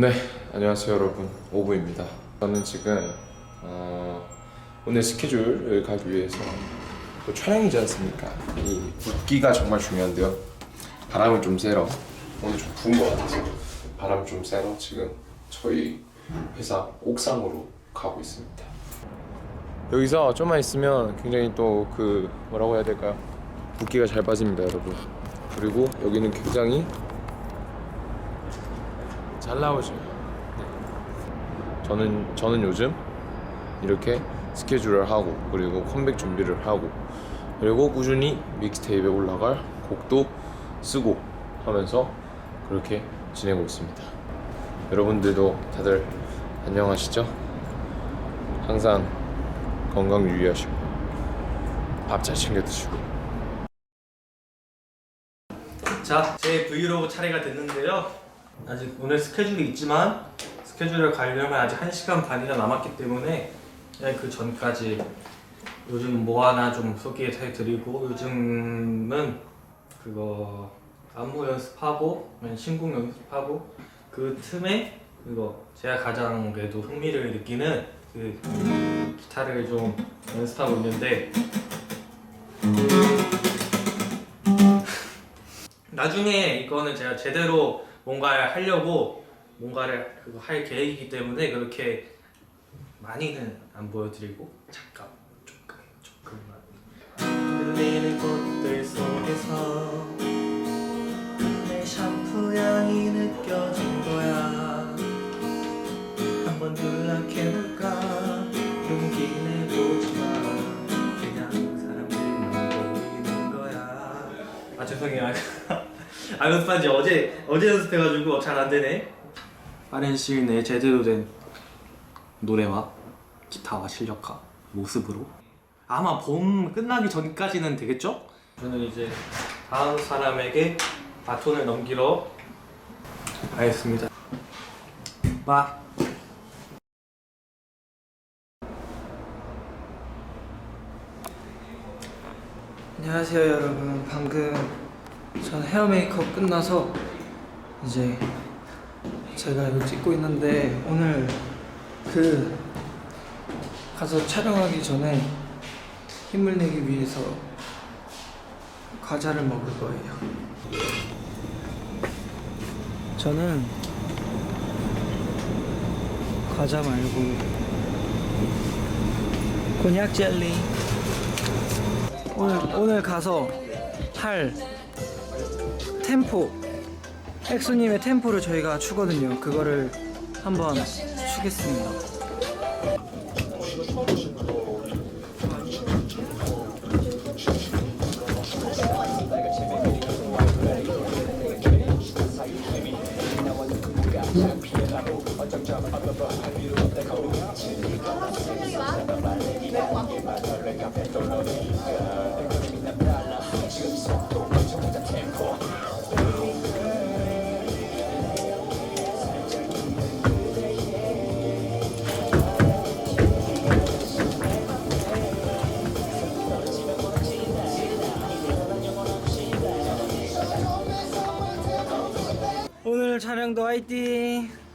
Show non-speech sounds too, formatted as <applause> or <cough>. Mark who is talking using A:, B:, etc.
A: 네, 안녕하세요 여러분. 오브입니다. 저는 지금 어, 오늘 스케줄을 가기 위해서 또 촬영이지 않습니까? 이 붓기가 정말 중요한데요. 바람을 좀 쐬러 오늘 좀 부은 것 같아서 바람 좀 쐬러 지금 저희 회사 옥상으로 가고 있습니다. 여기서 좀만 있으면 굉장히 또 그 뭐라고 해야 될까요? 붓기가 잘 빠집니다, 여러분. 그리고 여기는 굉장히 잘 나오죠. 네. 저는 저는 요즘 이렇게 스케줄을 하고 그리고 컴백 준비를 하고 그리고 꾸준히 믹스테이프에 올라갈 곡도 쓰고 하면서 그렇게 지내고 있습니다. 여러분들도 다들 안녕하시죠? 항상 건강 유의하시고 밥 잘 챙겨 드시고
B: 자, 제 브이로그 차례가 됐는데요. 아직 오늘 스케줄이 있지만 스케줄을 가려면 아직 1시간 반이나 남았기 때문에 그냥 그 전까지. 요즘 뭐 하나 좀 소개해 드리고 요즘은 그거 안무 연습하고 신곡 연습하고 그 틈에 그거 제가 가장 그래도 흥미를 느끼는 그 기타를 좀 연습하고 있는데. <laughs> 나중에 이거는 제가 제대로 뭔가를 하려고 뭔가를 할 계획이기 때문에 그렇게 많이는 안 보여드리고 잠깐 조금 조금만. 들리는 꽃들 속에서 내 샴푸 향이 느껴진 거야. 한번 연락해볼까? 용기 내보지만 그냥 사람들만 보이는 거야. 아 죄송해요 아 연습한 지 어제 어제 연습해가지고 잘 안 되네. 빠른 시일 내에 제대로 된 노래와 기타와 실력과 모습으로. 아마 봄 끝나기 전까지는 되겠죠? 저는 이제 다음 사람에게 바톤을 넘기러 가겠습니다. 마.
C: 안녕하세요 여러분. 방금 전 헤어 메이크업 끝나서 이제 제가 이거 찍고 있는데 오늘 그 가서 촬영하기 전에 힘을 내기 위해서 과자를 먹을 거예요. 저는 과자 말고 곤약 젤리. 오늘 오늘 가서 할 템포 엑소님의 템포를 저희가 추거든요. 그거를 한번 추겠습니다. 오늘 촬영도 화이팅!